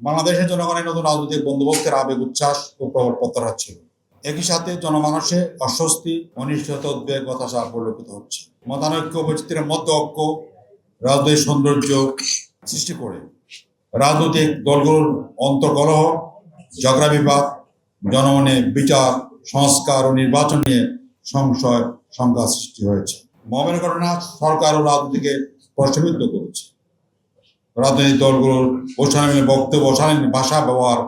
বাংলাদেশের জনগণের নতুন রাজনৈতিক বন্দোবস্তের আবেগ, উচ্ছ্বাস ও প্রবল প্রত্যাহার ছিল একই সাথে জনমানসে অস্বস্তি, অনিশ্চয়তা, উদ্বেগ, হতাশা পরিলক্ষিত হচ্ছে। মতানৈক্য, বৈচিত্র্যের মধ্যে ঐক্য রাজনৈতিক সৌন্দর্য সৃষ্টি করে। রাজনৈতিক দলগুলোর অন্তর্কলহ, ঝগড়া বিবাদ, জনমনে বিচার, সংস্কার ও নির্বাচন নিয়ে সংশয় সংখ্যা সৃষ্টি হয়েছে। মমের ঘটনা সরকার ও রাজনীতিকে প্রশ্নবিদ্ধ করেছে। রাজনৈতিক দলগুলোর অশালীন বক্তব্য অশালীন ভাষা ব্যবহার,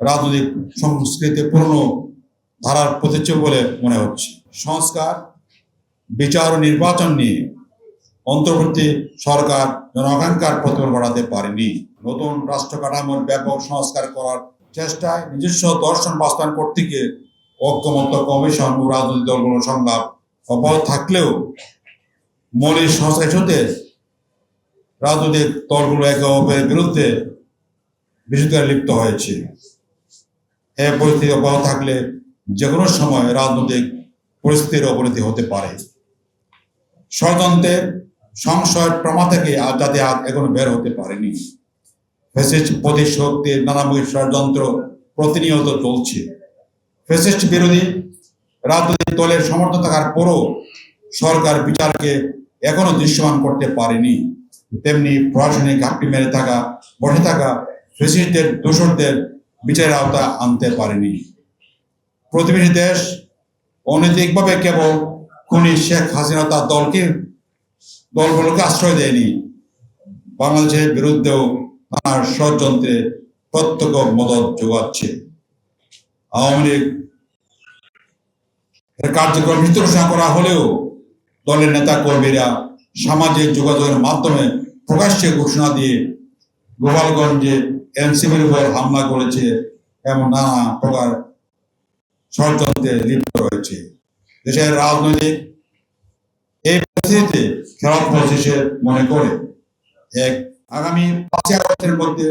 রাজনৈতিক সংস্কৃতি পুরনো ধারার প্রতিচ্ছবি বলে মনে হচ্ছে। সংস্কার, বিচার ও নির্বাচন নিয়ে অন্তর্বর্তী সরকার জনআকাঙ্ক্ষার প্রতিফলন ঘটাতে পারেনি। নতুন রাষ্ট্র কাঠামোর ব্যাপক সংস্কার করার চেষ্টায় নিজস্ব দর্শন বাস্তবায়ন করতে গিয়ে ঐক্যমত্য কমিশন ও রাজনৈতিক দলগুলোর সংলাপ অব্যাহত থাকলেও মৌলিক সংস্কার রাজনৈতিক দলগুলো একে অপরের বিরুদ্ধে বিশুদ্ধায় লিপ্ত হয়েছে। এ পরিস্থিতি অব্যাহত থাকলে যে কোনো সময় রাজনৈতিক পরিস্থিতির অবনতি হতে পারে। ষড়যন্ত্রের সংশয় প্রমা থেকে যাতে আজ এখনও বের হতে পারেনি। ফেসিস্ট প্রতিশক্তির নানামুখী ষড়যন্ত্র প্রতিনিয়ত চলছে। ফেসিস্ট বিরোধী রাজনৈতিক দলের সমর্থন থাকার পরও সরকার বিচারকে এখনও দৃশ্যমান করতে পারেনি। তেমনি প্রশাসনিক ঘাপটি মেরে থাকা, বসে থাকা ফেসিস্টদের দোষরদের বিচারের আওতা আনতে পারেনি। প্রতিবেশী দেশ অনৈতিকভাবে কেবল খুনি শেখ হাসিনা তার দলকে, দলগুলোকে আশ্রয় দেয়নি। বাংলাদেশের বিরুদ্ধেও তার ষড়যন্ত্রে প্রত্যক্ষ মদত যোগাচ্ছে। আওয়ামী লীগ কার্যক্রম ঘোষণা করা হলেও দলের নেতা কর্মীরা সামাজিক যোগাযোগের মাধ্যমে প্রকাশ্যে ঘোষণা দিয়ে গোপালগঞ্জে এনসিপির উপর হামলা করেছে এমন নানা প্রকার ষড়যন্ত্রে লিপ্ত রয়েছে। দেশের রাজনৈতিক এই পরিস্থিতিতে খেলাফ মজলিসের মনে করে এক আগামী পাঁচ আগস্টের মধ্যে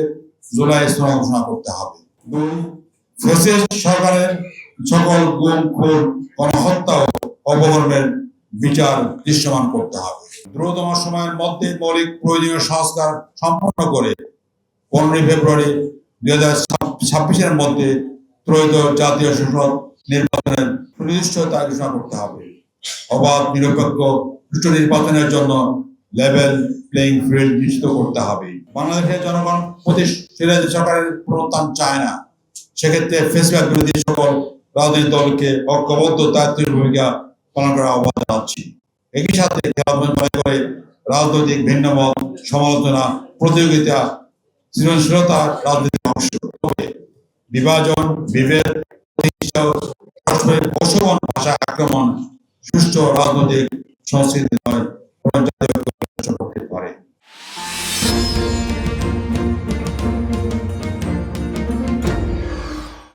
জুলাই স্তর ঘোষণা করতে হবে। দুই সরকারের সকল গুম, খুন, গণহত্যা ও অপকর্মের বিচার দৃশ্যমান করতে হবে। দ্রুততম সময়ের মধ্যে মৌলিক প্রয়োজনীয় সংস্কার সম্পন্ন করে পনেরোই ফেব্রুয়ারি দুই হাজার ছাব্বিশের মধ্যে ত্রয়োদশ জাতীয় সংসদ নির্বাচনের সুনির্দিষ্ট ঘোষণা করতে হবে। অবাধ, নিরপেক্ষ, সুষ্ঠু নির্বাচনের জন্য লেভেল প্লেইং ফিল্ড নিশ্চিত করতে হবে। বাংলাদেশের জনগণ প্রতি সরকারের প্রত্যান চায় না। সেক্ষেত্রে ফেসবুক বিরোধী সকল রাজনৈতিক দলকে ঐক্যবদ্ধ দায়িত্বের ভূমিকা পালন করার আহ্বান জানাচ্ছি। একই সাথে ভিন্ন করে রাজনৈতিক ভিন্নমত, সমালোচনা, প্রতিযোগিতা, সৃজনশীলতা রাজনৈতিক অংশ। বিভাজন, বিভেদ ভাষা আক্রমণ, সুষ্ঠু রাজনৈতিক সংস্কৃতি নয়